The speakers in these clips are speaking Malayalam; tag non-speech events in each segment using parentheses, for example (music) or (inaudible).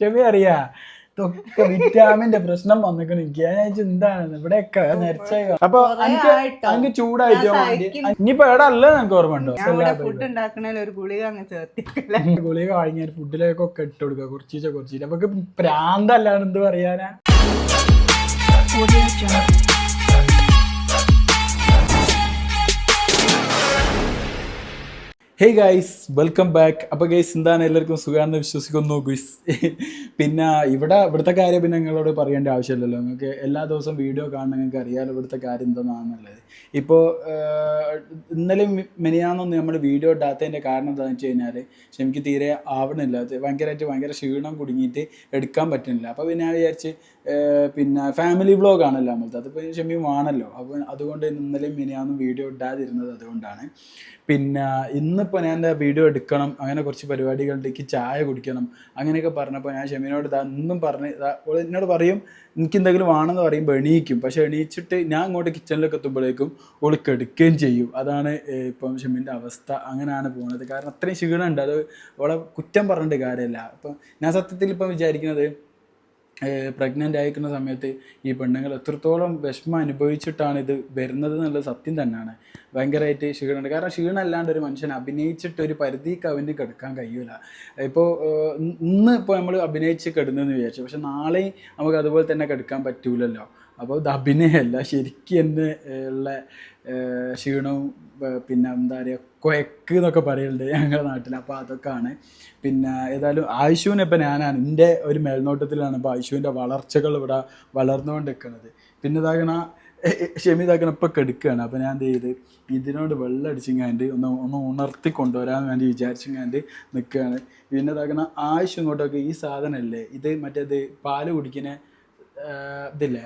ക്ഷമ അറിയാ. ഇതൊക്കെ വിറ്റാമിന്റെ പ്രശ്നം വന്നിക്കണ. എനിക്ക് ഞാൻ വിചാരിച്ചു എന്താണ് ഇവിടെയൊക്കെ നിരച്ച അപ്പൊ അങ്ങ് എനിക്ക് ആയിട്ടോ. എനിക്ക് ചൂടായിട്ടോ. ഇനിയിപ്പോ എവിടെ അല്ല എനിക്ക് ഓർമ്മ ഉണ്ടോ? ഞാൻ ഇവിടെ ഫുഡ് ഉണ്ടാക്കണേൽ ഒരു ഗുളിക അങ്ങ് ചേർത്തിട്ടില്ല ഗുളിക വാങ്ങിയാൽ ഫുഡിലേക്കൊക്കെ ഇട്ട് കൊടുക്കുക കുറച്ചീച്ച കുറച്ചീച്ച. നമുക്ക് പ്രാന്തല്ലാണ്ട് എന്ത് പറയാനാ? ഹേ ഗൈസ് വെൽക്കം ബാക്ക് അപ്പോൾ ഗൈസ് എന്താണ് എല്ലാവർക്കും സുഖമാണെന്ന് വിശ്വസിക്കുന്നു ഗുയ്സ് പിന്നെ ഇവിടെ ഇവിടുത്തെ കാര്യം പിന്നെ നിങ്ങളോട് പറയേണ്ട ആവശ്യമില്ലല്ലോ. നിങ്ങൾക്ക് എല്ലാ ദിവസവും വീഡിയോ കാണുന്ന നിങ്ങൾക്ക് അറിയാമല്ലോ ഇവിടുത്തെ കാര്യം എന്താണെന്നുള്ളത് ഇപ്പോൾ ഇന്നലെ മെനിയാന്നൊന്നും നമ്മൾ വീഡിയോ ഇടാത്തതിന്റെ കാരണം എന്താണെന്ന് വെച്ച് കഴിഞ്ഞാൽ പക്ഷെ എനിക്ക് തീരെ ആവണില്ല. ഭയങ്കരമായിട്ട് ഭയങ്കര ക്ഷീണം കുടുങ്ങിയിട്ട് എടുക്കാൻ പറ്റുന്നില്ല. അപ്പോൾ പിന്നെ ഞാൻ വിചാരിച്ച് പിന്നെ ഫാമിലി വ്ളോഗ് ആണല്ലോ നമ്മളത് അതിപ്പോൾ ക്ഷമ്യം ആണല്ലോ അപ്പോൾ അതുകൊണ്ട് ഇന്നലെയും മിനിയാന്നും വീഡിയോ ഇടാതിരുന്നത് അതുകൊണ്ടാണ്. പിന്നെ ഇന്നിപ്പോൾ ഞാൻ എന്താ വീഡിയോ എടുക്കണം അങ്ങനെ കുറച്ച് പരിപാടികളിലേക്ക് ചായ കുടിക്കണം അങ്ങനെയൊക്കെ പറഞ്ഞപ്പോൾ ഞാൻ ഷെമിനോട് ഇതാ ഇന്നും പറഞ്ഞ് ഇതാ എന്നോട് പറയും എനിക്ക് എന്തെങ്കിലും വേണമെന്ന് പറയുമ്പോൾ എണീക്കും. പക്ഷേ എണീച്ചിട്ട് ഞാൻ അങ്ങോട്ട് കിച്ചണിലൊക്കെ എത്തുമ്പോഴേക്കും ഒളിക്കെടുക്കുകയും ചെയ്യും. അതാണ് ഇപ്പം ഷെമിന്റെ അവസ്ഥ. അങ്ങനെയാണ് പോകുന്നത് കാരണം അത്രയും ക്ഷീണമുണ്ട്. അത് ഓളെ കുറ്റം പറഞ്ഞിട്ട് കാര്യമല്ല. അപ്പം ഞാൻ സത്യത്തിൽ ഇപ്പം വിചാരിക്കുന്നത് പ്രഗ്നന്റ് ആയിരിക്കുന്ന സമയത്ത് ഈ പെണ്ണുങ്ങൾ എത്രത്തോളം വിഷമം അനുഭവിച്ചിട്ടാണ് ഇത് വരുന്നത് എന്നുള്ളത് സത്യം തന്നെയാണ്. ഭയങ്കരമായിട്ട് ക്ഷീണമുണ്ട്. കാരണം ക്ഷീണം അല്ലാണ്ട് ഒരു മനുഷ്യൻ അഭിനയിച്ചിട്ട് ഒരു പരിധിക്ക് അവന് കിടക്കാൻ കഴിയൂല. ഇപ്പോൾ ഇന്ന് ഇപ്പോൾ നമ്മൾ അഭിനയിച്ച് കിടന്നെന്ന് വിചാരിച്ചു. പക്ഷെ നാളെയും നമുക്ക് അതുപോലെ തന്നെ കിടക്കാൻ പറ്റൂലല്ലോ. അപ്പോൾ ഇത് അഭിനയമല്ല ശരിക്കും എന്നെ ഉള്ള ക്ഷീണവും പിന്നെ എന്താ പറയുക കൊയക്ക് എന്നൊക്കെ പറയുന്നുണ്ട് ഞങ്ങളുടെ നാട്ടിൽ അപ്പോൾ അതൊക്കെയാണ് പിന്നെ ഏതായാലും ആയുഷുവിനെ ഇപ്പം ഞാനാണ് എന്റെ ഒരു മേൽനോട്ടത്തിലാണ് ഇപ്പോൾ ആയുഷുവിന്റെ വളർച്ചകൾ ഇവിടെ വളർന്നുകൊണ്ട് നിൽക്കുന്നത് പിന്നെ ഇതാകണ ക്ഷമി ഇതാക്കണ ഇപ്പം കെടുക്കുകയാണ് അപ്പോൾ ഞാൻ എന്ത് ചെയ്ത് ഇതിനോട് വെള്ളം അടിച്ചിങ്ങാണ്ട് ഒന്ന് ഒന്ന് ഉണർത്തി കൊണ്ടുവരാൻ വേണ്ടി വിചാരിച്ചിങ്ങാണ്ട് നിൽക്കുകയാണ് പിന്നെ ഇതാക്കണ ആയുഷ് ഇങ്ങോട്ടൊക്കെ ഈ സാധനമല്ലേ ഇത് മറ്റേത് പാൽ കുടിക്കുന്ന ഇതില്ലേ?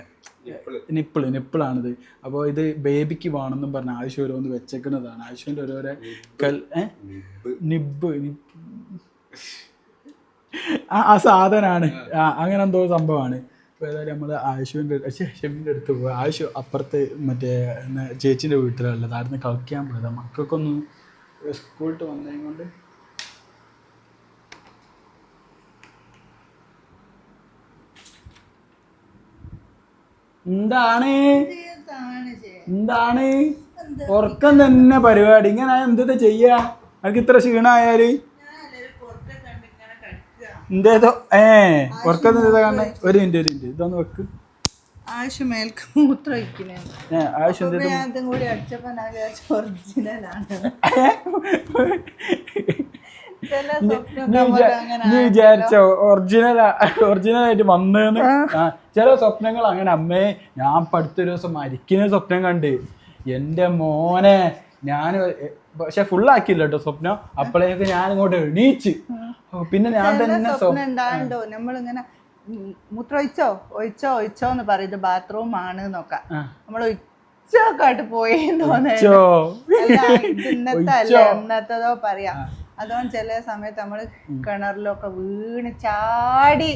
നിപ്പിൾ നിപ്പിളാണിത്. അപ്പോൾ ഇത് ബേബിക്ക് വേണമെന്നും പറഞ്ഞ് ആവശ്യം ഓരോന്ന് വെച്ചേക്കുന്നതാണ്. ആവശ്യന്റെ ഓരോരോ കൽ നിബ്ബ് നിബ്. ആ ആ സാധനമാണ് അങ്ങനെ എന്തോ സംഭവമാണ്. ഏതായാലും നമ്മൾ ആയുഷുവിന്റെ ഷെമിന്റെ അടുത്ത് പോയി ആയുഷു അപ്പുറത്ത് മറ്റേ എന്നാ വീട്ടിലല്ല ആയിരുന്നു കളിക്കാൻ പോയത്. മക്കൾക്കൊന്ന് സ്കൂളിട്ട് വന്നതും എന്താണ്? എന്താണ് ഉറക്കം തന്നെ പരിപാടി. ഇങ്ങനെ എന്താ ചെയ്യാ? എനിക്ക് ഇത്ര ക്ഷീണായാൽ എന്തേതോ? ഏ ഉറക്കം എന്താ കാണണേ ഒരു മിനിറ്റ് ഒരു മിനിറ്റ്. ഇതൊന്ന് വെക്ക്. മേൽക്ക് അതും കൂടി അടിച്ചപ്പോ ഒറിജിനലാണ്. സ്വപ്നം നീ വിചാ- നീ വിചാരിച്ചോ ഒറിജിനൽ ഒറിജിനൽ ആയിട്ട് വന്നേന്ന്? ചില സ്വപ്നങ്ങൾ അങ്ങനെ അമ്മേ ഞാൻ പഠിത്തൊരു ദിവസം മരിക്കുന്ന സ്വപ്നം കണ്ട്. എന്റെ മോനെ ഞാൻ പക്ഷെ ഫുള്ളാക്കിയില്ല കേട്ടോ സ്വപ്നം. അപ്പോഴേക്ക് ഞാൻ ഇങ്ങോട്ട് എണീച്ച് പിന്നെ ഞാൻ തന്നെ സ്വപ്നം ഉണ്ടാകണ്ടോ നമ്മളിങ്ങനെ ഉം, മൂത്രം ഒഴിച്ചോ? ഒഴിച്ചോ ഒഴിച്ചോ എന്ന് പറയുന്നത് ബാത്റൂം ആണ് നോക്കാം നമ്മൾ ഒഴിച്ചോക്കായിട്ട് പോയി തോന്നുന്നു. ഇന്നത്തെ അല്ലേ ഇന്നത്തതോ പറയാം. അതുകൊണ്ട് ചില സമയത്ത് നമ്മൾ കിണറിലൊക്കെ വീണ് ചാടി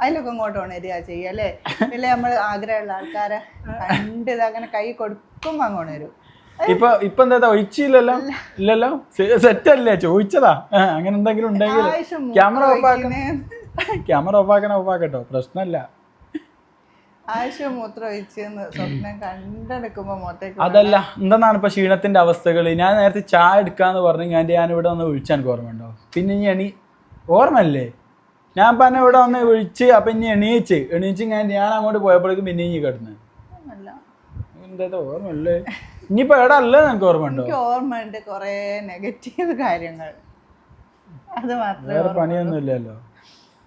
അതിലൊക്കെ ഇങ്ങോട്ട് ഉണരുക ചെയ്യുക അല്ലേ? പിന്നെ നമ്മൾ ആഗ്രഹമുള്ള ആൾക്കാരെ കണ്ട് അങ്ങനെ കൈ കൊടുക്കും അങ്ങ് ഉണരും ഇപ്പൊ ഇപ്പൊ എന്താ ഒഴിച്ചില്ലല്ലോ? ഇല്ലല്ലോ? സെറ്റ് അല്ലേ ചോദിച്ചതാ. അങ്ങനെ എന്തെങ്കിലും ഉണ്ടെങ്കിൽ ക്യാമറ ഓഫ് ആക്കണേ ക്യാമറ ഓഫ് ആക്കണ ഓഫ് ആക്കട്ടോ. പ്രശ്നമല്ല ആവശ്യം മൂത്രം ഒഴിച്ചെന്ന് സ്വപ്നം കണ്ടെടുക്കുമ്പോ മുഖത്തേക്ക് അതല്ല എന്താണ് ഇപ്പൊ ക്ഷീണത്തിന്റെ അവസ്ഥകൾ ഞാൻ നേരത്തെ ചായ എടുക്കാന്ന് പറഞ്ഞു ഞാൻ ഞാൻ ഇവിടെ വന്ന് വിളിച്ചാൽ എനിക്ക് ഓർമ്മയുണ്ടോ പിന്നെ ഇനി എണീ ഓർമ്മല്ലേ ഞാൻ പറഞ്ഞ ഇവിടെ വന്ന് വിളിച്ച് അപ്പൊ ഇനി എണീച്ച്. എണീച്ച് ഞാൻ ഞാൻ അങ്ങോട്ട് പോയപ്പോഴേക്കും പിന്നെ ഇനി കിടന്ന്. എന്താ ഓർമ്മല്ലേ ഇനിയിപ്പോ എവിടെ അല്ലേ എനിക്ക് ഓർമ്മയുണ്ടോ എനിക്ക് ഓർമ്മയുണ്ട് കുറേ നെഗറ്റീവ് കാര്യങ്ങൾ. അത് മാത്രമേ പണിയൊന്നുമില്ലല്ലോ പണിയൊന്നും ഇല്ലല്ലോ.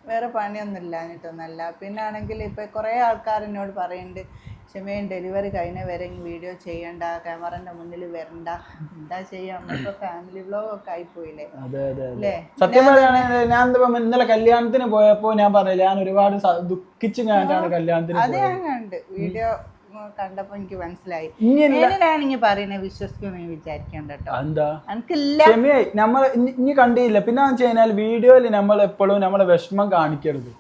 വേറെ പണിയൊന്നും ഇല്ലാഞ്ഞിട്ടൊന്നല്ല പിന്നെ ആണെങ്കിൽ ഇപ്പൊ കുറേ ആൾക്കാർ എന്നോട് പറയുന്നുണ്ട് ക്ഷമയും ഡെലിവറി കഴിഞ്ഞ വരെ വീഡിയോ ചെയ്യണ്ട ക്യാമറന്റെ മുന്നിൽ വരണ്ട. എന്താ ചെയ്യാം? നമ്മളിപ്പോ ഫാമിലി വ്ലോഗ് ഒക്കെ ആയിപ്പോയില്ലേ അല്ലേ? സത്യം പറയുകയാണെങ്കിൽ ഞാൻ ഇന്നലെ കല്യാണത്തിന് പോയപ്പോ ഞാൻ പറഞ്ഞില്ല ഞാൻ ഒരുപാട് ദുഃഖിച്ചു ഞാനാണ് കല്യാണത്തിന് അത് ഞാൻ കണ്ട് വീഡിയോ കണ്ടപ്പോ എനിക്ക് മനസ്സിലായി. ഞാനിങ്ങനെ പറയുന്നത് വിശ്വസിക്കുമെന്ന് നീ വിചാരിക്കണ്ട എന്താ നമ്മൾ ഇനി കണ്ടില്ല. പിന്നെ വെച്ച് കഴിഞ്ഞാൽ വീഡിയോയിൽ നമ്മൾ എപ്പോഴും നമ്മളെ വിഷമം കാണിക്കരുത്.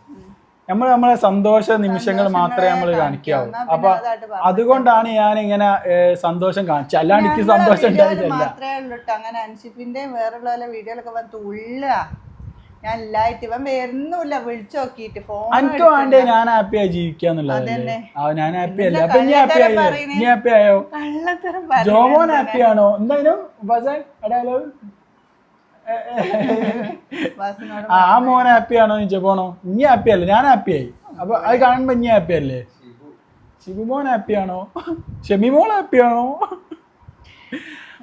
നമ്മൾ നമ്മളെ സന്തോഷ നിമിഷങ്ങൾ മാത്രമേ നമ്മൾ കാണിക്കാവൂ. അപ്പൊ അതുകൊണ്ടാണ് ഞാൻ ഇങ്ങനെ സന്തോഷം കാണിച്ചത്. അല്ലാണ്ട് എനിക്ക് സന്തോഷം ഉണ്ടായിട്ടില്ല മാത്രമേ ഉള്ളൂ. അങ്ങനെ അൻഷിപ്പിന്റെയും വേറുള്ള വീഡിയോയിലൊക്കെ വന്ന് തുള്ളുക ഞാൻ ഇല്ലായിട്ട് ഇവൻ വരുന്നില്ല. വിളിച്ചു നോക്കിയിട്ട് ഫോൺ എനിക്ക് വേണ്ടേ ഞാൻ ഹാപ്പിയായി ആ ഞാൻ ഹാപ്പി അല്ല. അപ്പൊ ഇനി ഹാപ്പി ആയോ. ഇനി ഹാപ്പി ആയോ? ജോമോൻ ഹാപ്പി ആണോ? എന്തായാലും ആ മോൻ ഹാപ്പി ആണോ ചോദിച്ചാ പോണോ? ഇനി ഹാപ്പി അല്ലേ. ഞാൻ ഹാപ്പി ആയി. അപ്പൊ അത് കാണുമ്പോ ഇനി ഹാപ്പി അല്ലേ? ശിബുമോൻ ഹാപ്പി ആണോ? ഷെമിമോൾ ഹാപ്പി ആണോ?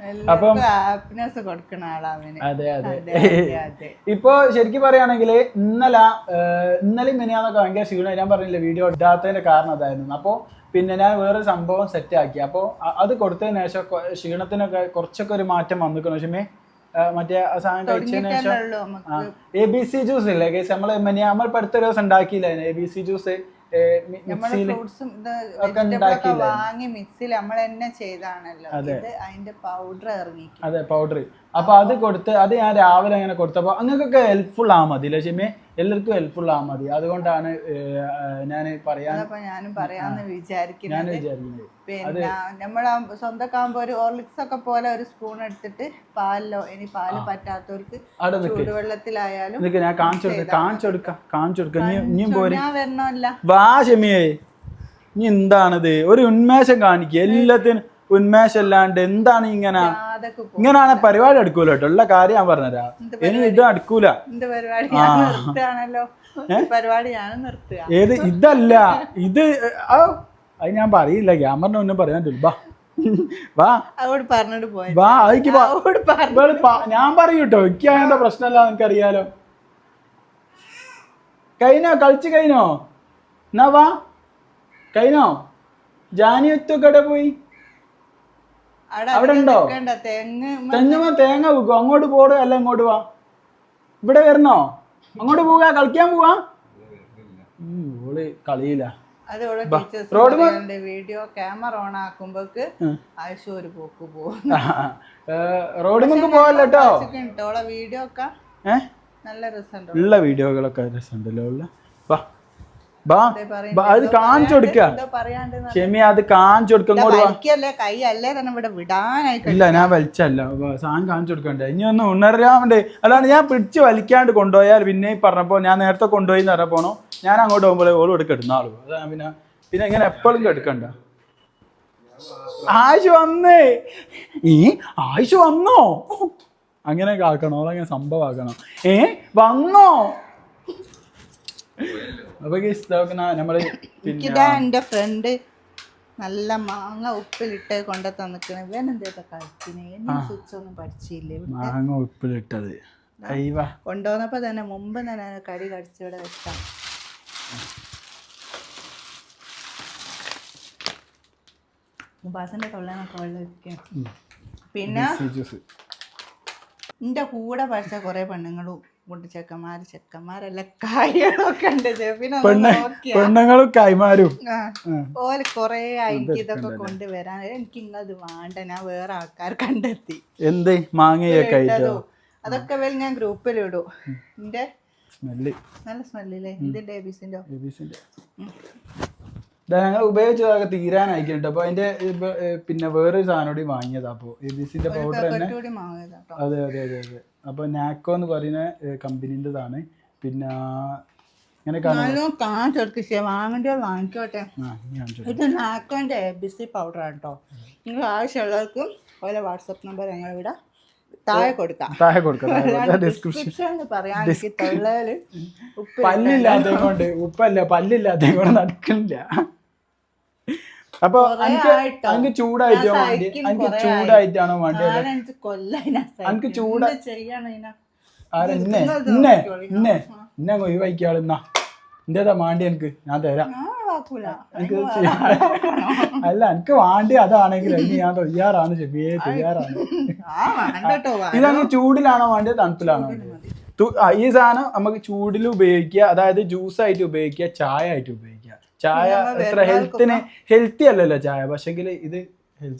ഹാപ്പിനെസ് കൊടുക്കുന്ന അതെ അതെ. ഇപ്പൊ ശരിക്കും പറയുകയാണെങ്കിൽ ഇന്നലെ ഇന്നലെ മിനിയാന്നൊക്കെ ഭയങ്കര ക്ഷീണം ഞാൻ പറഞ്ഞില്ല വീഡിയോ ഇടാത്തതിന്റെ കാരണം അതായിരുന്നു. അപ്പോൾ പിന്നെ ഞാൻ വേറൊരു സംഭവം സെറ്റ് ആക്കി. അപ്പോൾ അത് കൊടുത്തതിന് ശേഷം ക്ഷീണത്തിനൊക്കെ കുറച്ചൊക്കെ ഒരു മാറ്റം വന്നിക്കണം പക്ഷേ മറ്റേ ആ സാധനം കഴിച്ചതിന് ശേഷം എ ബി സി ജ്യൂസ് ഇല്ലേ കേസ് നമ്മൾ നമ്മൾ ഇപ്പൊ അടുത്ത ദിവസം ഉണ്ടാക്കിയില്ല എ ബി സി ജ്യൂസ് വാങ്ങി നമ്മൾ തന്നെ ചെയ്താണല്ലോ. ഇത് അതിന്റെ പൗഡർ അതെ പൗഡർ അപ്പൊ അത് കൊടുത്ത് അത് ഞാൻ രാവിലെ അങ്ങനെ കൊടുത്തപ്പോ അങ്ങനെയൊക്കെ ഹെൽപ്ഫുൾ ആ മതി ലക്ഷ്മി. എല്ലാവർക്കും ഹെൽപ്ഫുൾ ആ മതി. അതുകൊണ്ടാണ് ഞാൻ പറയാൻ ഞാനും പറയാന്ന് ഞാൻ വിചാരിക്കുന്നത്. വിചാരിക്കുന്നത്. പിന്നെ നമ്മൾ സ്വന്തക്കാകുമ്പോ ഒരു ഓർലിക്സ് ഒക്കെ പോലെ ഒരു സ്പൂൺ എടുത്തിട്ട് പാലിലോ ഇനി പാൽ പറ്റാത്തവർക്ക് ചൂടുവെള്ളത്തിലായാലും ഞാൻ ഇനിയും പോരെ. വരണമല്ല വാ ഷെമിയേ ഇനി എന്താണിത്? ഒരു ഉന്മേഷം കാണിക്കുക എല്ലാത്തിനും ഉന്മേഷം അല്ലാണ്ട് എന്താണ് ഇങ്ങനെ? ഇങ്ങനെയാണ് പരിപാടി എടുക്കൂല കേട്ടോ. ഉള്ള കാര്യം ഞാൻ പറഞ്ഞുതരാം. ഇനി ഇത് അടുക്കൂല. ഏത്? ഇതല്ല. ഇത് അത് ഞാൻ പറയില്ല. ക്യാമറിന് ഒന്നും പറയാൻ പറഞ്ഞു ഞാൻ പറയും കേട്ടോ. എനിക്ക് അങ്ങനത്തെ പ്രശ്നമല്ല. നിനക്ക് അറിയാലോ കഴിഞ്ഞോ കളിച്ച് കഴിഞ്ഞോ എന്നാ വാ. കഴിഞ്ഞോ ജാനിയത്തു കട പോയി. അവിടെ ഉണ്ടോ? നിൽക്കണ്ട തെങ്ങ് വെക്കും അങ്ങോട്ട് പോടുക അല്ല ഇങ്ങോട്ട് വാ. ഇവിടെ വരണോ? അങ്ങോട്ട് പോവുക കളിക്കാൻ പോവാ? ഓൾ കളിയില്ല വീഡിയോ ക്യാമറ ഓൺ ആക്കുമ്പോക്ക് ആവശ്യം ഒരു പോക്ക് പോകും റോഡ് നമുക്ക് പോവല്ലോ കേട്ടോ വീഡിയോ ഒക്കെ നല്ല രസമുണ്ട്. ഉള്ള വീഡിയോകളൊക്കെ രസമുണ്ടല്ലോ ഉള്ള. വാ, അത് കാണിച്ചു കൊടുക്ക. ക്ഷമി അത് കാണിച്ചു കൊടുക്ക ഇല്ല ഞാൻ വലിച്ചല്ല. സാധനം കാണിച്ചു കൊടുക്കണ്ടേ? ഇനി ഒന്ന് ഉണരാണ്ട് അല്ലാണ്ട് ഞാൻ പിടിച്ച് വലിക്കാണ്ട് കൊണ്ടുപോയാൽ പിന്നെ ഈ പറഞ്ഞപ്പോ ഞാൻ നേരത്തെ കൊണ്ടുപോയി എന്ന് പറഞ്ഞപ്പോണോ ഞാൻ അങ്ങോട്ട് പോകുമ്പോൾ ഓൾ എടുക്കെടുന്ന ആൾ. അതാ പിന്നെ പിന്നെ ഇങ്ങനെ എപ്പോഴും കെടുക്കണ്ട. ആയിഷ വന്നേ. ഈ ആയിഷ വന്നോ? അങ്ങനെ കാക്കണോ അങ്ങനെ സംഭവം ആക്കണോ ഏ വന്നോ? അപ്പൊ നമ്മൾ എനിക്കിതാ എന്റെ ഫ്രണ്ട് നല്ല മാങ്ങ ഉപ്പിലിട്ട് കൊണ്ട തന്നിക്കണ. ഇവൻ എന്തേതാ കഴിക്കണേ എന്നെ സ്വിച്ച് പഠിച്ചില്ലേ? മാങ്ങ ഉപ്പിലിട്ടത്. കൊണ്ടുവന്നപ്പോ തന്നെ മുമ്പ് തന്നെ കടി കടിച്ചിവിടെ വെച്ചാ മുബാസിന്റെ തൊള്ളനൊക്കെ വെള്ളം വെക്കാം പിന്നെ എന്റെ കൂടെ പഠിച്ച കുറെ പെണ്ണുങ്ങളും കൊണ്ട് ചെക്കന്മാര് ചെക്കന്മാരല്ല കായകളൊക്കെ ഉണ്ട് നോക്കിയാ. പെണ്ണുങ്ങളും കൈമാരും. ഓൽ കൊറേ എനിക്ക് ഇതൊക്കെ കൊണ്ടുവരാൻ. എനിക്ക് ഇന്നത് വേണ്ട ഞാൻ വേറെ ആൾക്കാർ കണ്ടെത്തി. എന്ത്? മാങ്ങയൊക്കെ അതൊക്കെ വേൽ ഞാൻ ഗ്രൂപ്പിൽ ഇടും. എന്റെ നല്ല സ്മെല്ലില്ലേ? ഇതിന്റെ എബിസിന്റെ ഞങ്ങൾ ഉപയോഗിച്ചതൊക്കെ തീരാനായിട്ടുണ്ട് അപ്പൊ അതിന്റെ പിന്നെ വേറൊരു സാധനം കൂടി വാങ്ങിയതാ അപ്പൊ. എബിസിന്റെ പൗഡർ തന്നെ. അതെ അതെ അതെ അതെ. അപ്പൊ നാക്കോ എന്ന് പറയുന്ന കമ്പനീന്റെതാണ്. പിന്നെ ഇങ്ങനെ വാങ്ങേണ്ടി വാങ്ങിക്കോട്ടെ. ഇത് നാക്കോന്റെ എ ബി സി പൗഡർ ആണ് കേട്ടോ നിങ്ങൾ ആവശ്യമുള്ളവർക്കും ഓരോ വാട്സപ്പ് നമ്പർ ഞങ്ങൾ ഇവിടെ താഴെ കൊടുക്കാം. താഴെ കൊടുക്കാം ഡിസ്ക്രിപ്ഷൻ പറയാൻ തൊള്ളയിൽ കൊണ്ട് ഉപ്പല്ല പല്ലില്ലാതെ കൊണ്ട് നടക്കില്ല അപ്പൊ എനിക്ക് ചൂടായിട്ടോ വണ്ടി? അനക്ക് എനിക്ക് ചൂടായിട്ടാണോ വണ്ടി അനക്ക് ചൂട് ചെയ്യണം ഇതിനെ ആരെ ഇന്നെ? ഇന്നെ. ഇന്നെ? എന്നാ ഒഴിവാക്കിയാളെന്നാ എന്റേതാ മാണ്ടി എനിക്ക് ഞാൻ തരാം. എനിക്ക് അല്ല എനിക്ക് വാണ്ടി അതാണെങ്കിൽ ഇനി ഞാൻ തയ്യാറാണ്. ചെവിയെ തയ്യാറാണ് ഇതങ്ങ് ചൂടിലാണോ വേണ്ടത് തണുപ്പിലാണോ ഈ സാധനം നമുക്ക് ചൂടിൽ ഉപയോഗിക്കുക. അതായത് ജ്യൂസ് ആയിട്ട് ഉപയോഗിക്കുക ചായ ആയിട്ട് ഉപയോഗിക്കുക. ചായ എത്ര ഹെൽത്തിന് ഹെൽത്തി അല്ലല്ലോ ചായ? പക്ഷെങ്കിൽ ഇത്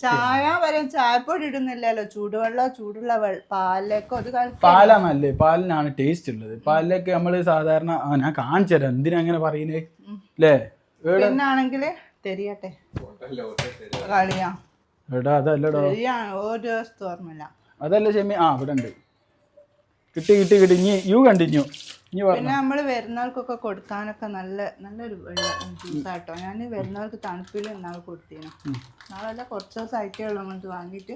ചായ വരെ ചായപ്പൊടി ഇടുന്നില്ലല്ലോ. ചൂടുവെള്ളം ചൂടുള്ള വെള്ള- പാലിലേക്കോ അത് കലക്കി പാലാണല്ലേ പാലിനാണ് ടേസ്റ്റ് ഉള്ളത്. പാലിലേക്ക് നമ്മൾ സാധാരണ ഞാൻ കാണിച്ചു തരാം. എന്തിനാ അങ്ങനെ പറയുന്നേ? അല്ലേ ആണെങ്കിൽ തെരിയട്ടെ. കളിയാ. എടാ അതല്ലടോ. ഒരു ഓർമ്മയില്ല. അതല്ല ചെമ്മി ആ ഇവിടെ ഉണ്ട് കിട്ടി കിട്ടി കിട്ടി. ഇനി യു കണ്ടിന്യൂ. പിന്നെ നമ്മൾ വരുന്നവർക്കൊക്കെ കൊടുക്കാനൊക്കെ നല്ല നല്ലൊരു ജ്യൂസാട്ടോ. ഞാൻ വരുന്നവർക്ക് തണുപ്പിൽ ഇന്നാൾ കൊടുത്തിരുന്നു നാളല്ല കുറച്ച് ദിവസം ആയിട്ടേ ഉള്ളൂ വാങ്ങിട്ട് വാങ്ങിയിട്ട്.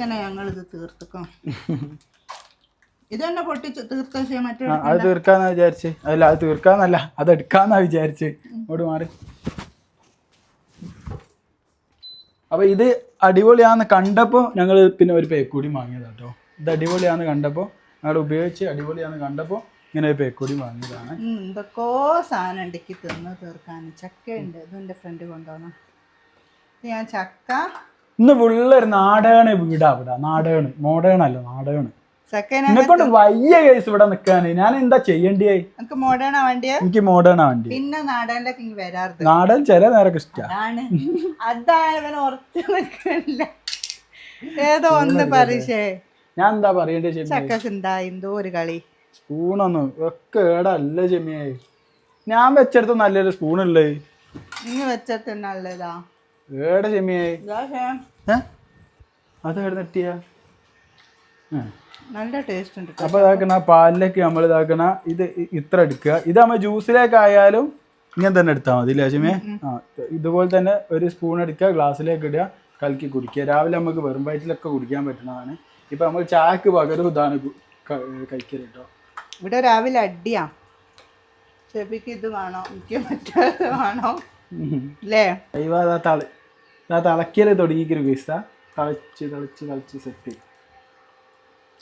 തന്നെ ഞങ്ങൾ ഇത് തീർത്തിക്കും (laughs) ഇത് തന്നെ പൊട്ടിച്ച് തീർത്ത ചെയ്യാൻ മറ്റേ അത് തീർക്കാന്നാ വിചാരിച്ച്. അല്ല അത് തീർക്കാന്നല്ല അത് എടുക്കാന്നാ വിചാരിച്ച്. ഇങ്ങോട്ട് മാറി. അപ്പൊ ഇത് അടിപൊളിയാന്ന് കണ്ടപ്പോ ഞങ്ങൾ പിന്നെ ഒരു പേക്കൂടി വാങ്ങിയതാട്ടോ. ഇത് അടിപൊളിയാന്ന് കണ്ടപ്പോ ഞങ്ങൾ ഉപയോഗിച്ച് അടിപൊളിയാന്ന് കണ്ടപ്പോ ഇങ്ങനെ പേക്കൂടി വാങ്ങിയതാണ്. എന്തൊക്കെയോ സാധനം ഉണ്ടെങ്കിൽ തിന്ന് തീർക്കാൻ. ചക്ക ഉണ്ട് ഇത് എന്റെ ഫ്രണ്ട് കൊണ്ടുപോകണം ഞാൻ ചക്ക. ഇന്ന് ഫുള്ളൊരു നാടകണ് വീടാ ഇവിടെ. നാടകണ് മോഡേൺ അല്ല നാടകണ് എന്നെക്കൊണ്ട് എന്നെ വയ്യ കേസ് ഇവിടെ നിക്കാന് ഞാൻ എന്താ ചെയ്യണ്ടേ നമുക്ക് മോഡേണ വണ്ടിയ? എനിക്ക് മോഡേൺ പിന്നെ നാടനിലേക്ക് വരാറുണ്ട്. നാടൻ ചില നേരൊക്കെ ഇഷ്ടാ. അതാണ്. ഇവൻ ഉറച്ചു നിൽക്കണില്ല. ഏതോ ഒന്ന് പരീക്ഷേ ഞാൻ എന്താ പറയണ്ടേ ചക്കക്ക് എന്താ? എന്തോ ഒരു കളി. സ്പൂണൊന്നും. ഒക്കെ ഏടല്ല ചെമ്മിയായി ഞാൻ വെച്ചെടുത്ത നല്ലൊരു സ്പൂണല്ലേ? ഇനി വെച്ചിട്ട് നല്ലതാ. ഏടെ ചെമ്മിയായി അത് എവിടെ നെട്ടിയ? നല്ല ടേസ്റ്റ് ഉണ്ട് അപ്പൊ ഇതാക്കണ പാലിലേക്ക് നമ്മൾ ഇതാക്കണ ഇത് ഇത്ര എടുക്കുക. ഇത് നമ്മൾ ജ്യൂസിലേക്ക് ആയാലും ഇങ്ങനെ തന്നെ എടുത്താൽ മതി അല്ലേ ചെമ്മിയെ ആ ഇതുപോലെ തന്നെ ഒരു സ്പൂൺ എടുക്കുക ഗ്ലാസ്സിലേക്ക് ഇടുക കലക്കി കുടിക്കുക. രാവിലെ നമുക്ക് വെറും വയറ്റിലൊക്കെ കുടിക്കാൻ പറ്റുന്നതാണ്. ഇപ്പൊ നമ്മൾ ചായക്ക് പകരം ഇതാണ് കഴിക്കരുട്ടോ കേട്ടോ. ഇവിടെ രാവിലെ അടിയാ. ചെബിക്ക് ഇത് വേണോ? എനിക്ക് മറ്റേത് വേണോ? അല്ലേ തള. തിളക്കിയാലേ തുടങ്ങിക്കൊരു പീസ തളിച്ച് തളിച്ച് തളിച്ച് സെറ്റ്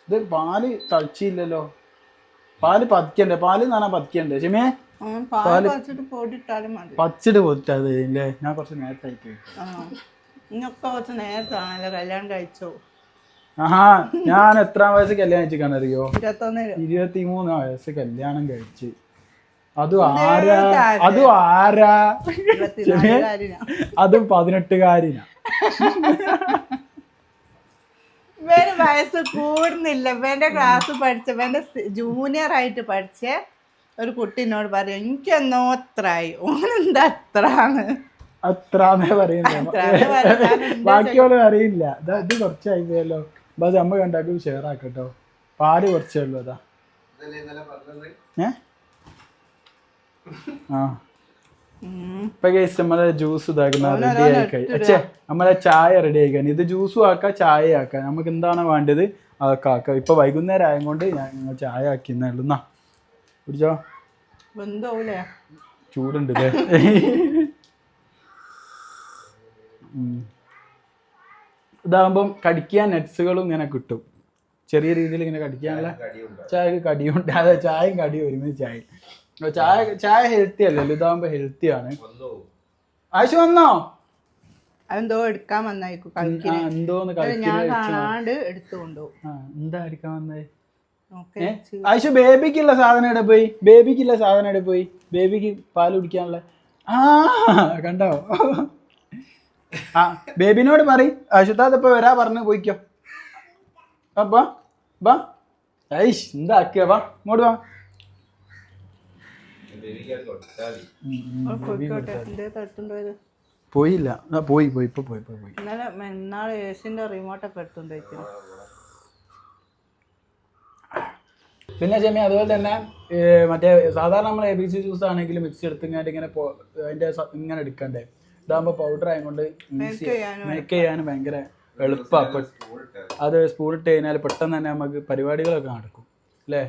ഇത് പാൽ തളിച്ചില്ലല്ലോ. പാൽ പതിക്കണ്ടേ? പാൽ പറഞ്ഞാൽ പതിക്കണ്ടേ? ചെമ്മേ പാൽ പച്ചിട്ട് പോയിട്ടാ ഞാൻ കുറച്ച് നേരത്തെ ആയിട്ട് ഇന്നൊക്കെ കുറച്ച് നേരത്താണല്ലോ കല്യാണം കഴിച്ചോ? ആഹാ ഞാൻ എത്ര വയസ്സ് കല്യാണം ഇരുപത്തൊന്ന്. ഇരുപത്തി മൂന്ന് വയസ്സ് കല്യാണം കഴിച്ച്. അതും ആരാ? അതും ആരാ? അത് പതിനെട്ടുകാരിനാ. ഇവന് വയസ്സ് കൂടുന്നില്ല. ഇവന്റെ ക്ലാസ് പഠിച്ച ഇവന്റെ ജൂനിയർ ആയിട്ട് പഠിച്ച ഒരു കുട്ടീനോട് പറയും എനിക്കെന്നോ അത്രായി? ഓനെന്താ അത്രാണ് അത്രാന്നേ പറയുന്നത് ബാക്കിയുള്ള അറിയില്ല. ഇത് ഇത് അത് അമ്മ കണ്ടാക്കും ഷെയർ ആക്കട്ടോ. പാൽ കുറച്ചേ ഉള്ളൂ അതാ? ഏ? ആ. ഇപ്പൊ കേസ് നമ്മളെ ജ്യൂസ് ഇതാക്കുന്ന റെഡി ആയി കഴിഞ്ഞു അച്ഛേ നമ്മളെ ചായ റെഡി ആയി കഴിഞ്ഞു ഇത് ജ്യൂസും ആക്കാം ചായ ആക്കാം. നമുക്ക് എന്താണ് വേണ്ടത് അതൊക്കെ ആക്കാം. ഇപ്പൊ വൈകുന്നേരം ആയത് കൊണ്ട് ഞാൻ നിങ്ങൾ ചായ ആക്കിന്നേ ഉള്ളൂ. എന്നാ കുടിച്ചോ? ചൂടുണ്ട് ഇല്ലേ ഇതാകുമ്പം കടിക്കാൻ നെറ്റ്സുകളും ഇങ്ങനെ കിട്ടും. ചെറിയ രീതിയിൽ ഇങ്ങനെ കടിക്കാനുള്ള ചായക്ക് കടിയുണ്ട്. അതെ ചായയും കടിയും ഒരുമിച്ച് ചായ ചായ ചായ ഹെൽത്തി അല്ലല്ലോ ഇതാകുമ്പോ ഹെൽത്തി ആണ്. ആവശ്യം വന്നോ? അതെന്തോ എടുക്കാൻ വന്നായിരിക്കും എന്തോന്ന് ഞാൻ കാണാണ്ട് എടുത്തുകൊണ്ടു ആ എന്താ എടുക്കാൻ വന്നേ? ഓക്കെ ആയിഷ ബേബിക്കുള്ള സാധനം എവിടെ പോയി? ബേബിക്കുള്ള സാധനം എവിടെ പോയി? ബേബിക്ക് പാൽ കുടിക്കാനുള്ള ആ കണ്ടോ? ആ ബേബിനോട് പറ ആശുത്താത് ഇപ്പൊ വരാ പറഞ്ഞു പോയിക്കോ. അപ്പാ ബാ ഐഷ് എന്താ ആക്കിയ വാ. ഇങ്ങോട്ട് വാ പോയില്ല. പോയി പോയി ഇപ്പൊ പോയി ഇപ്പൊ പോയി. ഇന്നലെ ഇന്നാൾ ഏസിന്റെ റിമോട്ടൊക്കെ എടുത്തുകൊണ്ടിരിക്കുന്നു പിന്നെ ചെമ്മി അതുപോലെ തന്നെ മറ്റേ സാധാരണ നമ്മൾ എ ബി സി ജ്യൂസ് ആണെങ്കിൽ മിക്സി എടുത്തിങ്ങാണ്ട് ഇങ്ങനെ അതിന്റെ ഇങ്ങനെ എടുക്കണ്ടേ? ഇതാകുമ്പോൾ പൗഡർ ആയതുകൊണ്ട് മേക്ക് ചെയ്യാനും ഭയങ്കര എളുപ്പമാണ് അത്. സ്പൂൺ ഇട്ട് കഴിഞ്ഞാൽ പെട്ടെന്ന് തന്നെ നമുക്ക് പരിപാടികളൊക്കെ നടക്കും. അല്ലേ?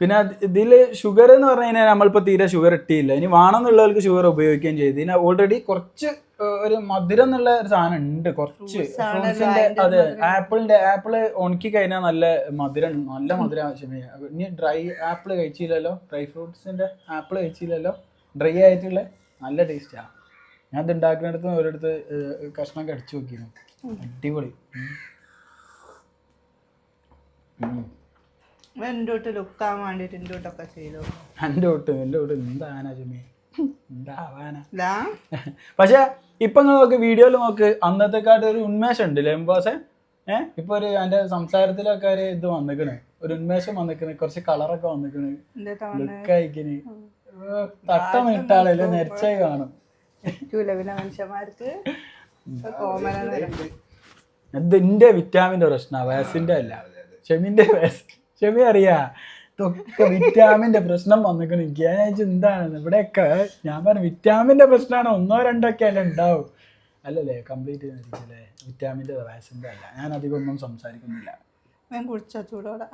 പിന്നെ ഇതിൽ ഷുഗർ എന്ന് പറഞ്ഞു കഴിഞ്ഞാൽ നമ്മളിപ്പോൾ തീരെ ഷുഗർ ഇട്ടിയില്ല. ഇനി വേണമെന്നുള്ളവർക്ക് ഷുഗർ ഉപയോഗിക്കുകയും ചെയ്തു ഇതിന് ഓൾറെഡി കുറച്ച് ഒരു മധുരം എന്നുള്ള ഒരു സാധനം ഉണ്ട്. കുറച്ച് ഫ്രൂട്ട്സിന്റെ അതെ ആപ്പിളിന്റെ ആപ്പിൾ ഉണക്കി കഴിഞ്ഞാൽ നല്ല മധുരം നല്ല മധുരം ആവശ്യമേ ഇനി ഡ്രൈ ആപ്പിൾ കഴിച്ചില്ലല്ലോ? ഡ്രൈ ഫ്രൂട്ട്സിന്റെ ആപ്പിൾ കഴിച്ചില്ലല്ലോ? ഡ്രൈ ആയിട്ടുള്ള നല്ല ടേസ്റ്റാണ് ഞാൻ ഇത് ഉണ്ടാക്കുന്നിടത്ത് ഒരിടത്ത് കഷ്ണം കടിച്ചു നോക്കിയിരുന്നു. അടിപൊളി. എന്റെ ലുക്കാൻ വേണ്ടിയിട്ട് എന്റെ തൊട്ടൊക്കെ ചെയ്തു എന്റെ തൊട്ട് എന്റെ ചുമി പക്ഷെ ഇപ്പൊ നോക്ക് വീഡിയോയിൽ നോക്ക് അന്നത്തെക്കാട്ട് ഒരു ഉന്മേഷം ഉണ്ട് ലെംബോസെ ഏഹ് ഇപ്പൊ ഒരു എന്റെ സംസാരത്തിലൊക്കെ ഒരു ഇത് വന്നിക്കണ്. ഒരു ഉന്മേഷം വന്നിക്കണ് കുറച്ച് കളറൊക്കെ വന്നിക്കണ്. എന്റെ തവണ? ലുക്ക് അയക്കണ് തട്ടം ഇട്ടാളല്ലേ നെരച്ചായി കാണും. മനുഷ്യന്മാർക്ക് ഇത് എന്റെ വിറ്റാമിന്റെ പ്രശ്ന വയസ്സിന്റെ അല്ല. ഷെമിന്റെ വയസ്സ് ചെമി അറിയാ? ഇതൊക്കെ വിറ്റാമിന്റെ പ്രശ്നം വന്നിക്കണ. എനിക്ക് ഞാൻ ചോദിച്ചു എന്താണ്? ഇവിടെയൊക്കെ ഞാൻ പറഞ്ഞു വിറ്റാമിന്റെ പ്രശ്നമാണ് ഒന്നോ രണ്ടോ ഒക്കെ അല്ലേ ഉണ്ടാവും. അല്ലല്ലേ കംപ്ലീറ്റ് അല്ലേ വിറ്റാമിന്റെ വയസ്സിന്റെ അല്ല. ഞാൻ അധികം ഒന്നും സംസാരിക്കുന്നില്ല. ഞാൻ കുടിച്ച ചൂടോടെ.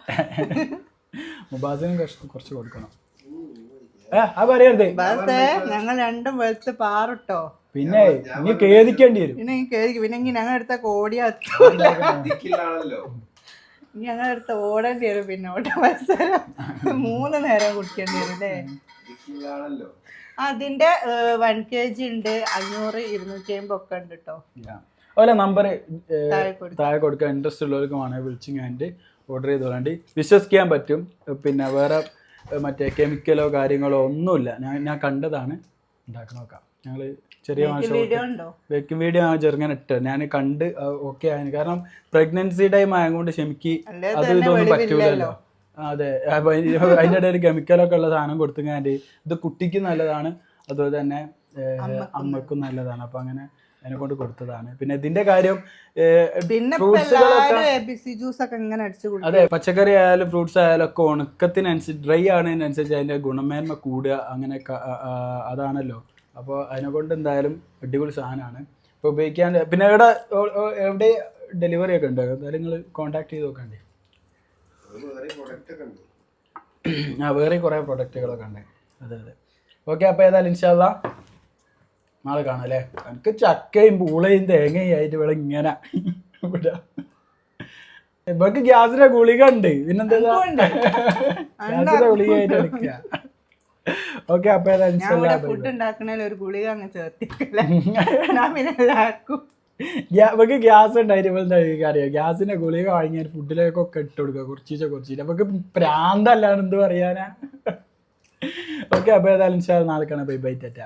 മുബാസിനും കുറച്ച് കൊടുക്കണം. അത് പറയരുത്. ബസേ ഞങ്ങൾ രണ്ടും വെളുത്ത് പാറുട്ടോ. പിന്നെ ഇനി കേദിക്കേണ്ടി വരും. പിന്നെ കേറി പിന്നെ ഇനി ഞങ്ങൾ എടുത്ത കോടിയാ ഞങ്ങൾ എടുത്ത ഓടേണ്ടി വരും പിന്നെ ഓട്ട മത്സരം. മൂന്ന് നേരം കുടിക്കേണ്ടി വരും അല്ലേ? അതിന്റെ വൺ കെ ജി ഉണ്ട്. അഞ്ഞൂറ് ഇരുന്നൂറ്റി അമ്പത് ഒക്കെ ഉണ്ട് കേട്ടോ അതുപോലെ നമ്പർ താഴെ കൊടുക്കാൻ ഇൻട്രസ്റ്റ് ഉള്ളവർക്ക് വേണമെങ്കിൽ വിളിച്ചു ഞാൻ ഓർഡർ ചെയ്തോളാണ്ട് വിശ്വസിക്കാൻ പറ്റും. പിന്നെ വേറെ മറ്റേ കെമിക്കലോ കാര്യങ്ങളോ ഒന്നുമില്ല. ഞാൻ ഞാൻ കണ്ടതാണ്. ഉണ്ടാക്കി നോക്കാം. ഞങ്ങൾ ചെറിയ വെക്കും വീഡിയോ ഞാൻ ചെറുങ്ങനെ ഇട്ട്. ഞാൻ കണ്ട് ഓക്കെ ആയിരുന്നു കാരണം പ്രഗ്നൻസി ടൈം ആയതുകൊണ്ട് ക്ഷമിക്ക് അത് ഇതൊന്നും പറ്റൂലല്ലോ. അതെ (laughs) അതിന്റെ ഇടയിൽ കെമിക്കലൊക്കെ ഉള്ള സാധനം കൊടുത്തുങ്ങാണ്ട് ഇത് കുട്ടിക്ക് നല്ലതാണ്. അതുപോലെ തന്നെ അമ്മക്കും നല്ലതാണ്. അപ്പൊ അങ്ങനെ അതിനെ കൊണ്ട് കൊടുത്തതാണ്. പിന്നെ ഇതിന്റെ കാര്യം പിന്നെ ഇപ്പൊ ജ്യൂസ് ഒക്കെ ഇങ്ങനെ അടിച്ചു അതെ പച്ചക്കറി ആയാലും ഫ്രൂട്ട്സ് ആയാലും ഒക്കെ ഉണക്കത്തിനനുസരിച്ച് ഡ്രൈ ആണതിനനുസരിച്ച് അതിന്റെ ഗുണമേന്മ കൂടുക അങ്ങനെ അതാണല്ലോ. അപ്പോൾ അതിനെ കൊണ്ട് എന്തായാലും അടിപൊളി സാധനമാണ്. ഇപ്പോൾ ഉപയോഗിക്കാൻ പിന്നെ ഓ- എവിടെ ഡെലിവറി ഒക്കെ ഉണ്ടോ? എന്തായാലും നിങ്ങൾ കോൺടാക്ട് ചെയ്ത് നോക്കണ്ടേ ആ വേറെ കുറേ പ്രൊഡക്റ്റുകളൊക്കെ ഉണ്ട്. അതെ അതെ. ഓക്കെ അപ്പോൾ ഏതായാലും ഇൻഷാല്ല നാളെ കാണാം അല്ലേ? എനിക്ക് ചക്കയും പൂളയും തേങ്ങയും ആയിട്ട് ഇവിടെ ഇങ്ങനെ ഇവിടെ. ഇവക്ക് ഗ്യാസിന്റെ ഗുളിക ഉണ്ട്. പിന്നെന്താ ഗ്യാസിന്റെ ഗുളിക ആയിട്ട് എടുക്കുക ഓക്കെ അപ്പൊ ഇവക്ക് ഫുഡ് ഉണ്ടാക്കണേൽ ഒരു ഗുളിക അങ്ങ് ചേർത്തിട്ടില്ല നമുക്ക് ഗ്യാസ് ഉണ്ടായിട്ട് അറിയാം? ഗ്യാസിന്റെ ഗുളിക വാങ്ങിയാൽ ഫുഡിലേക്കൊക്കെ ഇട്ട് കൊടുക്കുക കുറച്ചീച്ച കുറച്ചീച്ച. നമുക്ക് പ്രാന്തല്ലാണ് എന്ത് പറയാനാ? ഓക്കെ അപ്പൊ ഏതായാലും നാളെ കാണാം. Bye bye tata.